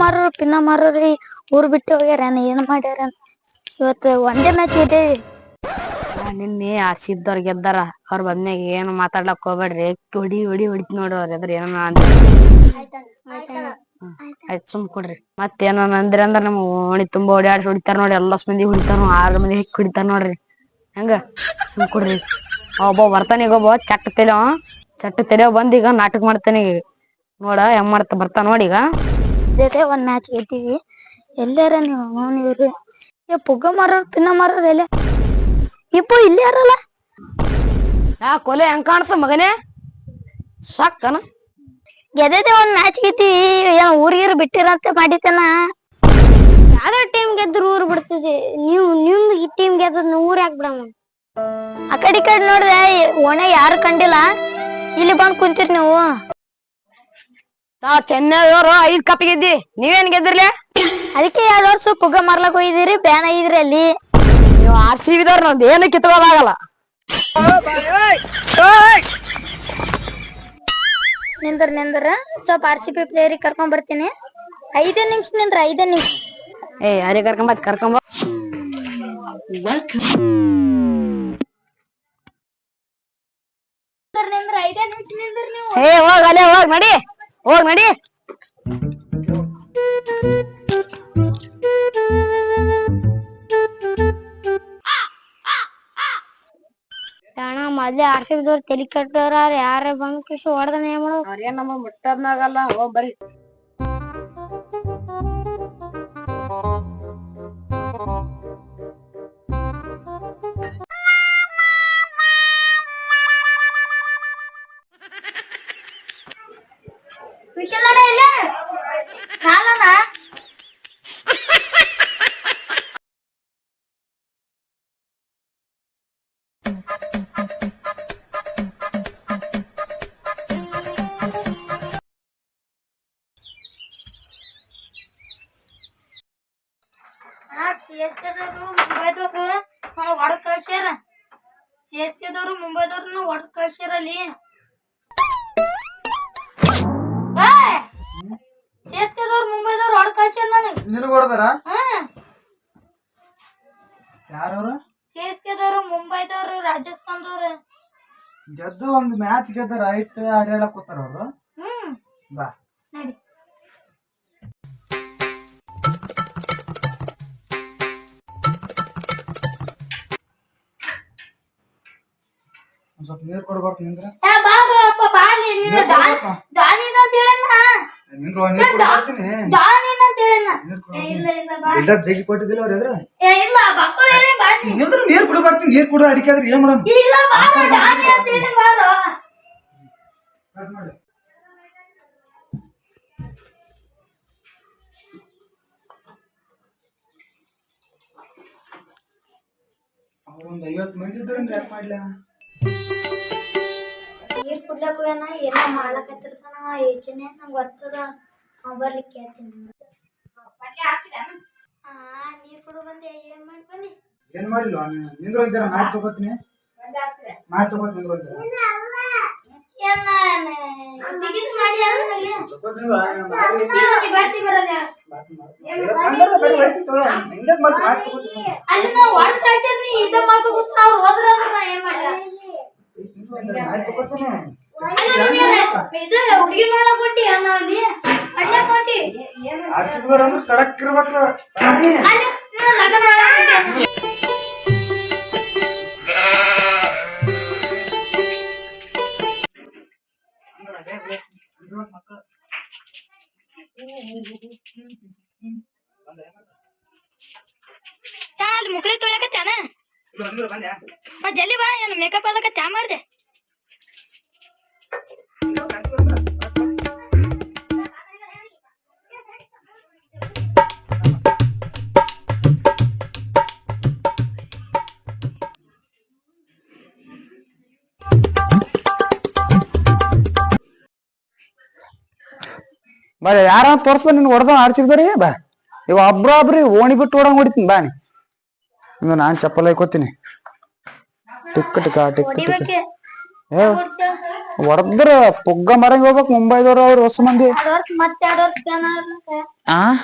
ಮಾರೋರು pin ಮಾರೋರಿ ಊರ್ ಬಿಟ್ಟು ಹೋಗ್ಯಾರ ಏನ್ ಮಾಡ್ಯಾರ ಇವತ್ತು ಒಂದೇ ಮ್ಯಾಚ್ ಇದೆ. ನಿನ್ನೆ ಆ ಸಿಬ್ದವ್ರ ಗೆದ್ದಾರ. ಅವ್ರ ಬಂದ್ಮ್ಯಾಗ ಏನು ಮಾತಾಡ್ಲಕ್ ಹೋಗ್ಬೇಡ್ರಿ. ಹೊಡಿ ಹೊಡಿ ಹೊಡಿತ್ ನೋಡ್ರಿ ಅವ್ರ ಎದ್ರ ಏನೋ ಅಂದ್. ಆಯ್ತ್ ಸುಮ್ ಕೊಡ್ರಿ. ಮತ್ತೇನೋ ಅಂದ್ರಿ ಅಂದ್ರ ನಮ್ ಓಣಿ ತುಂಬಾ ಓಡಾಡ್ಸಿ ಹೊಡಿತಾರ ನೋಡಿ ಎಲ್ಲಾ ಮಂದಿ ಹೊಡಿತಾರ ಆರ್ ಮಂದಿ ಹಿಕ್ ಹೊಡಿತಾರ ನೋಡ್ರಿ. ಹೆಂಗ? ಸುಮ್ ಕೊಡ್ರಿ. ಒಬ್ಬ ಬರ್ತಾನ ಈಗ ಒಬ್ಬ ಚಟ್ ತೆಲೆ ಚಟ್ ತೆಲೆ ಬಂದ್ ಈಗ ನಾಟಕ ಮಾಡ್ತಾನೆ ಈಗ. ನೋಡ ಹೆಂಗ್ ಮಾಡ್ತಾ ಬರ್ತಾನ ನೋಡಿ ಈಗ. ಇದೇ ಒಂದ್ ಮ್ಯಾಚ್ ಗೆದ್ದೀವಿ ಎಲ್ಲಾರ ನೀವು ನೀವ್ರಿ ಏ ಪುಗ್ಗ ಮಾರೋರು ಪಿನ್ನ ಮಾರೋರು ಎಲ್ಲ? ಇಪ್ಪು ಇಲ್ಲಿ ಯಾರಲ್ಲ? ಯಾ ಕೊಲೆ ಹೆಂಗ್ ಕಾಣ್ತ ಮಗನೇ? ಸಾಕನ? ಗೆದ್ದೆ ಒಂದ್ ಮ್ಯಾಚ್ ಗೆದ್ದೀವಿ ಏನ್ ಊರಿಗೀರು ಬಿಟ್ಟಿರಂತೆ ಮಾಡಿತನ ಯಾವ್ದೋ ಟೀಮ್ ಗೆದ್ರು ಊರ್ ಬಿಡ್ತಿದೆ. ನೀವು ನಿಮ್ದು ಟೀಮ್ ಗೆದ್ದದ್ ಊರ್ ಯಾಕೆ ಬಿಡಮ್ಮ? ಆ ಕಡೆ ಈ ಕಡೆ ನೋಡ್ದೆ ಓಣ ಯಾರು ಕಂಡಿಲ್ಲ? ಇಲ್ಲಿ ಬಂದ್ ಕುಂತೀರಿ ನೀವು. ನಾ ಚೆನ್ನೈದವ್ರು ಐದ್ ಕಪ್ ಗೆದ್ದಿ ನೀವೇನ್ ಗೆದ್ದಿರ್ಲೆ? ಅದಕ್ಕೆ ಎರಡ್ ವರ್ಷ ಕುಗ್ಗ ಮಾರ್ಲಕ್ ಹೋಗಿದ್ದೀರಿ ಬ್ಯಾನ್ ಆಗಿದ್ರಿ ಅಲ್ಲಿ. ನೀವು ಆರ್ ಸಿ ಬಿದವ್ರ ನಮ್ದು ಏನು ಕಿತ್ಕೊಳ್ಳೋದಾಗಲ್ಲ ನಿಂದ್ರ ನಿಂದ್ರ. ಸ್ವಲ್ಪ ಆರ್ ಸಿ ಪಿ ಪ್ಲೇಯರಿಗೆ ಕರ್ಕೊಂಡ್ ಬರ್ತೀನಿ. ಐದೇ ನಿಮಿಷ ನಿಂದ್ರ ಐದೇ ನಿಮಿಷ. ಏ ಯಾರೇ ಕರ್ಕೊಂಬತ್ ಕರ್ಕೊಂಬ ನಿಂದ್ರ ಐದೇ ನಿಮಿಷ ನಿಂದ್ರ ನೀವು ಏ ಹೋಗ್ ಅಲ್ಲೇ ಹೋಗ್ ನಡಿ ಹೋಗ್ ನಡಿ. ಅಣ್ಣ ಮೊದ್ಲೇ ಆರ್ ಸಿ ಬಿದವ್ರು ತಲೆ ಕಟ್ಟೋರ ಯಾರ ಬಂದ್ ಕಿಶ್ ಹೊಡೆದ ಏನ್ ಮಾಡೋದು? ಅವ್ರೇನ್ ನಮ್ಮ ಮುಟ್ಟದ್ನಾಗಲ್ಲ ಹೋಗ್ ಬರ್ರಿ. ಮುಂಬೈದವ್ರು ಹೊಡೆದು ಕಳ್ಸ್ಯಾರ. ಸಿ ಎಸ್ ಕೆದವರು ಮುಂಬೈದವ್ರನ್ನ ಹೊಡೆದು ಕಳ್ಸ್ಯಾರ ಅಲ್ಲಿ ಸಿ ಎಸ್ ಕೆದವ್ರು ಮುಂಬೈದವ್ರು ಹೊಡೆದ್ ಕಳ್ಸ್ಯಾರ ನನಗೆ. ನಿನಗೆ ಹೊಡೆದಾರ ಯಾರವ್ರು? ಸಿ ಎಸ್ ಕೆದವ್ರು ಮುಂಬೈದವ್ರು ರಾಜಸ್ಥಾನದವ್ರು. ಗೆದ್ದು ಒಂದು ಮ್ಯಾಚ್ ಗೆದ್ದಾರ ಐಟ್ ಹರಿಯಾಡಕ್ ಕೂತಾರ ಅವರು. ಹ್ಮ್. ಬಾ. ಸ್ವಲ್ಪ ನೀರ್ ಕೊಡ್ಬಾರ್ದು ನಿಂದ್ರ. ಏ, ಬಾರೋ ಅಪ್ಪ ಬಾಲಿ ನೀನು ಡಾನ್ ಡಾನಿನ ಅಂತ ಹೇಳಣ್ಣ. ನಿಂದ್ರ ಒಂದ್ ನೀರ್ ಕೊಡ್ಬಾರ್ತೀನಿ ಡಾನಿನ ಅಂತ ಹೇಳಣ್ಣ. ಏ, ಇಲ್ಲ ಇಲ್ಲ ಬಾ. ಬಿಲ್ಡಪ್ ಜಗಿ ಕೊಟ್ಟಿದ್ದಿಲ್ಲ ಅವ್ರ ಎದ್ರ? ಏ, ಇಲ್ಲ ಮಕ್ಕಳು ಹೇಳಿ ಬಾಲಿ ನಿಂದ್ರ ನೀರ್ ಕುಡಿಬಾರ್ತೀನಿ ನೀರ್ ಕುಡ ಅಡಿಕೆ ಆದ್ರೆ ಏನ್ ಮಾಡಮ್ ಇಲ್ಲ ಬಾರೋ ಡಾನಿ ಅಂತ ಹೇಳಿ ಬಾರೋ ಅವ್ರೊಂದ್ ಐವತ್ ಮಂದಿ ಇದ್ರೆ ಯಾಕೆ ಮಾಡ್ಲ? ನೀರ್ ಕುಡ್ಲಕ್ ಹೋಗ್ಯಾನ ಎಲ್ಲ ಮಾಡ್ಲಕತ್ತಿರ್ತಾನ ಯೋಚನೆ ನಂಗೆ ಗೊತ್ತದ ಬರ್ಲಿಕ್ಕೆ ಹೇಳ್ತೀನಿ ಹಾ ನೀರ್ ಕುಡು ಬಂದೆ ಏನ್ ಮಾಡಿ ಬಂದಿ ಏನ್ ಮಾಡಿಲ್ಲ ನಿಂದ್ರ ಮಾತು ತಗೋತೀನಿ. ಮಾತು ತಗೋತೀನಿ ನಿಂದ್ರ ಏನ ಮಾಡಿ ಅಲ್ಲ. ಮಾಡಿ- ನಾವು ಹೊಡೆದ್ ಕಳ್ಸಿದ್ರಿ ಇದ ಮಾಡ್ಬೇಕು ಅವ್ರು ಹೋದ್ರ ಏನ್ ಮಾಡ್ಲ? ಹುಡುಗಿ ಕೊಟ್ಟಿ ಅನ್ನ ಅಲ್ಲಿ ಅಡ್ಡ ಕೊಟ್ಟಿ ಕಡಕ್ ಇರ್ಬೇಕು. ಅಲ್ಲಿ ಅಲ್ಲಿ ಮುಕ್ಳಿ ತೊಳಕತ್ತಾನ ಜಲ್ದಿ ಬಾ ಏನು ಮೇಕಪ್ ಅದಕ್ಕೆ ಚಾ ಮಾಡಿದೆ. ಬಾ ಯಾರ ತೋರ್ಸ್ಬಾ ನಿನ್ ಹೊಡೆದ ಆಡ್ಸಿದ್ರಿ ಬಾ ಇವ ಒಬ್ರ ಒಬ್ರಿ ಓಣಿ ಬಿಟ್ಟು ಓಡಂಗ್ ಹೊಡಿತೀನಿ ಬಾ ನೀ ಇನ್ನು ನಾನ್ ಚಪ್ಪಲ್ ಹಾಕೋತೀನಿ ಟಿಕ್ ಟಿಕ ಟಿಕ್ ಟಿಕ್ ಏ ಹೊಡೆದ್ರ ಪುಗ್ಗ ಮರಂಗ್ ಹೋಗ್ಬೇಕು ಮುಂಬೈದವ್ರು ಅವ್ರು ಹೊಸ ಮಂದಿ. ಆ?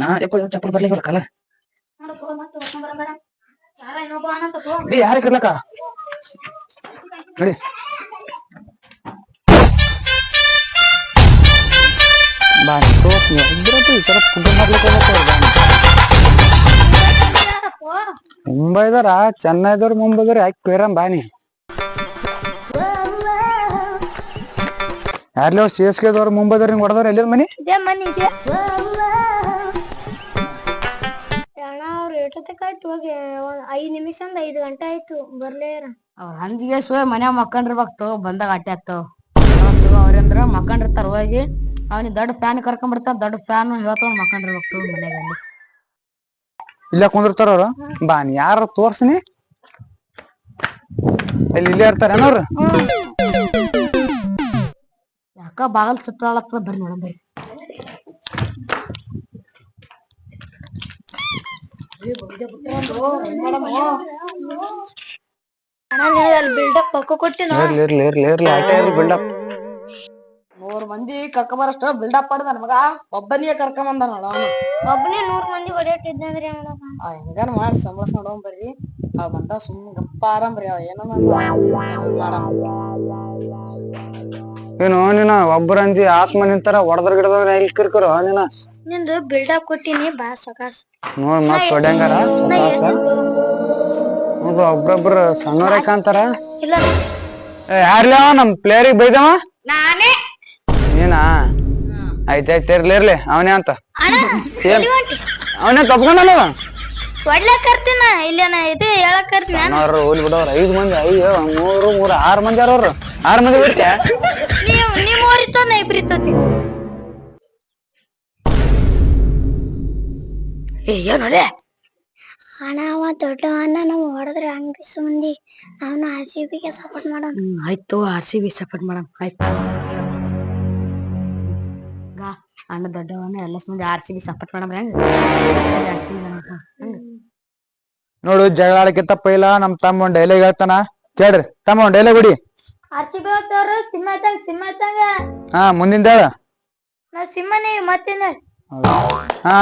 ನಾ ಯಪ್ಪ ಚಪ್ಪಲ್ ಬರ್ಲಿ ಬರ್ಕಲ್ಲ. ಯಾರ ಕರ್ಲಕ ನಡಿ. ಬಾ ತೋರ್ಸ್ ನೀ ಇದ್ರದ್ದು ಈ ಸಲ ಪುಗ್ಗ ಮಾಡ್ಲಿಕ್ಕೆ ಹೋಗ್ಬೇಕು ಬಾ. ಮುಂಬೈದವ್ರ? ಚೆನ್ನೈದವ್ರ ಮುಂಬೈದವ್ರ ಯಾಕೆ ಕೇರಂ ಬಾನಿ ಯಾರ್ಲಿ ಅವ್ರು ಸಿ ಎಸ್ ಮುಂಬೈದವ್ರ ಹಿಂಗ್ ಹೊಡೆದವ್ರ ಎಲ್ಲಿದ್ ಮನಿ? ಇದೇ ಮನಿ ಇದೆ. ಅಣ್ಣ ಅವ್ರು ಎಷ್ಟೊತ್ತಕ್ಕೆ ಆಯ್ತು ಹೋಗಿ? ಒಂದ್ ಐದ್ ನಿಮಿಷ ಅಂದ್ ಐದ್ ಗಂಟೆ ಆಯ್ತು ಬರ್ಲೇ ಇರ. ಅವ್ರ ಹಂಜಿಗೆ ಸೋ ಮನ್ಯಾಗ ಮಕ್ಕಂಡಿರ್ಬೇಕು ತಗೋ ಬಂದಾಗ ಅಟ್ಟೆ ಆಗ್ತಾವ ಅವ್ರಂದ್ರ ಮಕ್ಕಂಡಿರ್ತಾರ ಹೋಗಿ ಅವ್ನಿಗೆ ದೊಡ್ಡ ಫ್ಯಾನ್ ಕರ್ಕೊಂಡ್ಬಿಡ್ತಾನ ದೊಡ್ಡ ಫ್ಯಾನ್ ಹೇಳ್ತಾವ್ ಮಕ್ಕಂಡಿರ್ಬೇಕು ತಗೋ ಮನ್ಯಾಗ ಅಲ್ಲಿ. ಇಲ್ಲ ಕುಂದಿರ್ತಾರ ಅವ್ರು? ನೀ ಯಾರ ತೋರ್ಸ್ನಿ? ಇಲ್ಲಿ ಇಲ್ಲೇ ಇರ್ತಾರ ಯಾಕ ಬಾಗಲ್ ಸುತ್ತಾಳತ್ತದ ಬರ್ರಿ ನೋಡಮ್ ಬರ್ರಿ. ಇರ್ಲಿ ಇರ್ಲಿ ಇರ್ಲಿ ಇರ್ಲಿ ಆಟ ಇರ್ಲಿ ಬಿಲ್ಡಪ್ ಮೂರ್ ಮಂದಿ ಕರ್ಕೊಂಬರಷ್ಟ ಬಿಲ್ಡಪ್ ಮಾಡಿದ ನಮಗ ಒಬ್ಬನಿಗೆ ಕರ್ಕೊಂಬಂದ ನೋಡ ಅವನು. ಒಬ್ಬನೇ ನೂರ್ ಮಂದಿ ಹೊಡೆಯಟ್ಟಿದ್ದಂದ್ರಿ ಹೆಂಗಾನ ಮಾಡಿ ಸಂಬಳಸ್ ನೋಡೋನ್ ಬರ್ರಿ. ಅವ್ ಬಂದ ಸುಮ್ ಗಪ್ಪ ಆರಾಮ್ರಿ ಅವ ಏನೋ ಮಾಡಮ್ ಏನು ನೀನ ಒಬ್ಬರ ಅಂದಿ ಆಸ್ಮ ನಿಂತಾರ ಹೊಡೆದ್ರ ಗಿಡದ್ರ ಇಲ್ಲಿ ಕಿರ್ಕರು ನೀನ? ನಿಂದು ಬಿಲ್ಡಪ್ ಕೊಟ್ಟಿನಿ ಬಾ ಸಕಾಸ್ ನೋಡ್ ಮತ್ ಹೊಡ್ಯಂಗಾರ ಸಕಾಸ ನೋಡ್ರ ಒಬ್ರೊಬ್ರ ಸಣ್ಣವರೇ ಕಾಂತಾರ ಯಾರ್ಲಿ ಅವ? ನಮ್ ಪ್ಲೇಯರಿಗೆ ಬೈದವ? ನಾನೇ. ನೀನಾ? ಆಯ್ತಾಯ್ತು ಇರ್ಲಿ ಇರ್ಲಿ ಅವನೇ ಅಂತ. ಅವನೇ ತಪ್ಕೊಂಡಲ್ಲ ಕರ್ತೀನ? ಇಲ್ಲೇನ ಇದು ಹೇಳಕ್ ಕರ್ತೀನ? ಅವ್ರು ಹೋಲಿ ಬಿಡವ್ರ ಐದ್ ಮಂದಿ ಅಯ್ಯೋ ಮೂರು ಮೂರು ಆರ್ ಮಂದಿ ಅವ್ರ ಆರ್ ಮಂದಿ ಬಿಡ್ತ್ಯಾ ನೀವು ನೀವು ಮೂರಿತ್ತು ನಾ ಇಬ್ರು ಇತ್ತೋತಿ? ಏ ಏನ್ ನೋಡೆ ಅಣ್ಣ ಅವ ದೊಡ್ಡವನ್ನ ನಾವು ಹೊಡೆದ್ರೆ ಹಂಗ ಮಂದಿ. ನಾವು ಆರ್ ಸಿ ಬಿಗೆ ಸಪೋರ್ಟ್ ಮಾಡೋಣ ಆಯ್ತು ಆರ್ ಸಿ ಬಿ ಸಪೋರ್ಟ್ ಮಾಡೋಣ ಆಯ್ತು. ಅಣ್ಣ ದೊಡ್ಡವನ್ನ ಎಲ್ಲ ಮುಂದೆ ಆರ್ ಸಿ ಬಿ ಸಪೋರ್ಟ್ ಮಾಡಮ್ ಹೆಂಗ್ ಆರ್ ಸಿ ಬಿ ನೋಡು ಜಗಳ ಆಡಕ್ಕಿಂತ ಪೈಲ ನಮ್ ತಮ್ಮ ಒಂದ್ ಡೈಲಾಗ್ ಹೇಳ್ತಾನ. ಕೇಳ್ರಿ. ತಮ್ಮ ಒಂದ್ ಡೈಲಾಗ್ ಬಿಡಿ ಆರ್ ಸಿ ಬಿ ಹೋಗ್ತವ್ರು. ಸಿಂಹ ಇದ್ದಂಗ ಸಿಂಹ ಇದ್ದಂಗ ಹಾ ಮುಂದಿಂದ ಹೇಳ. ನಾವ್ ಸಿಂಹನೇ ಮತ್ತೇನ ಹಾ.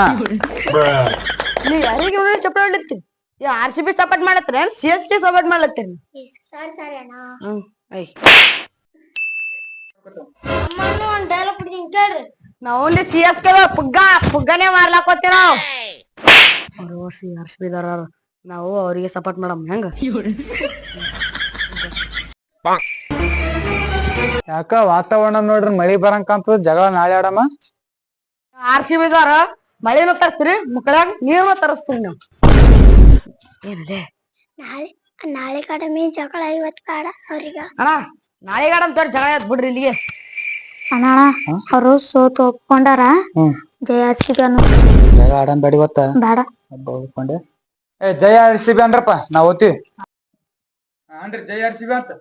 ನೀವ್ ಯಾರಿಗೆ ಚಪ್ಪಳ ಹೊಡಿತೀರಿ ಈ ಆರ್ ಸಿ ಬಿ ಸಪೋರ್ಟ್ ಮಾಡತ್ತೀರ ಸಿ ಎಸ್ ಕೆ ಸಪೋರ್ಟ್ ಮಾಡ್ಲತ್ತೀರಿ? ಸರಿ ಸರಿ ಅಣ್ಣ. ಹ್ಮ್ ಐ. ಅಮ್ಮನು ಒಂದ್ ಡೈಲಾಗ್ ಬಿಡ್ತೀನಿ ಕೇಳ್ರಿ. ನಾವು ಓನ್ಲಿ ಸಿ ಎಸ್ ಕೆ ಪುಗ್ಗ ಪುಗ್ಗನೇ ಮಾರ್ಲಾಕ್ ಹೋಗ್ತೀವಿ ನಾವು. ಅವ್ರು ಸಿ ಆರ್ ಸಿ ಬಿ ನಾವು ಅವರಿಗೆ ಸಪೋರ್ಟ್ ಮಾಡಮ್ ಹೆಂಗ? ಯಾಕ ವಾತಾವರಣ ನೋಡ್ರಿ ಮಳಿ ಬರಂಕಂತ ಕಾಣ್ತದ ಜಗಳ ನಾಳೆ ಆಡಮ್ಮ ಆರ್ ಸಿ ಬಿ ಮಳಿನೂ ತರಿಸ್ತೀರಿ ಮುಕ್ಕಳಾಗ ನೀರ್ನು ತರಿಸ್ತೀರಿ ನೀವು. ಏನಿದೆ ನಾಳೆ ನಾಳೆ ಕಡಮಿ ಜಗಳ ಇವತ್ತು ಕಾಡ ಅವ್ರಿಗ. ಅಣ್ಣ ನಾಳೆ ಗಾಡಮ್ ತೋರ್ ಜಗಳ ಆಯ್ತು ಬಿಡ್ರಿ ಇಲ್ಲಿಗೆ. ಅಣ್ಣ ಅವರು ಸೋತು ಒಪ್ಕೊಂಡಾರ? ಹ್ಮ್. ಜಯ ಆರ್ ಸಿ ಬಿ ಅನ್ನೋ. ಜಗಳ ಆಡಮ್ ಬೇಡಿ ಗೊತ್ತಾ? ಬೇಡ. ಹೋಗ್ಕೊಂಡೆ ಏ ಜಯ ಆರ್ ಸಿ ಬಿ ಅಂದ್ರಪ್ಪ ನಾವ್ ಓದ್ತೀವಿ. ಅನ್ರಿ ಜಯ ಆರ್ ಸಿ ಬಿ ಅಂತ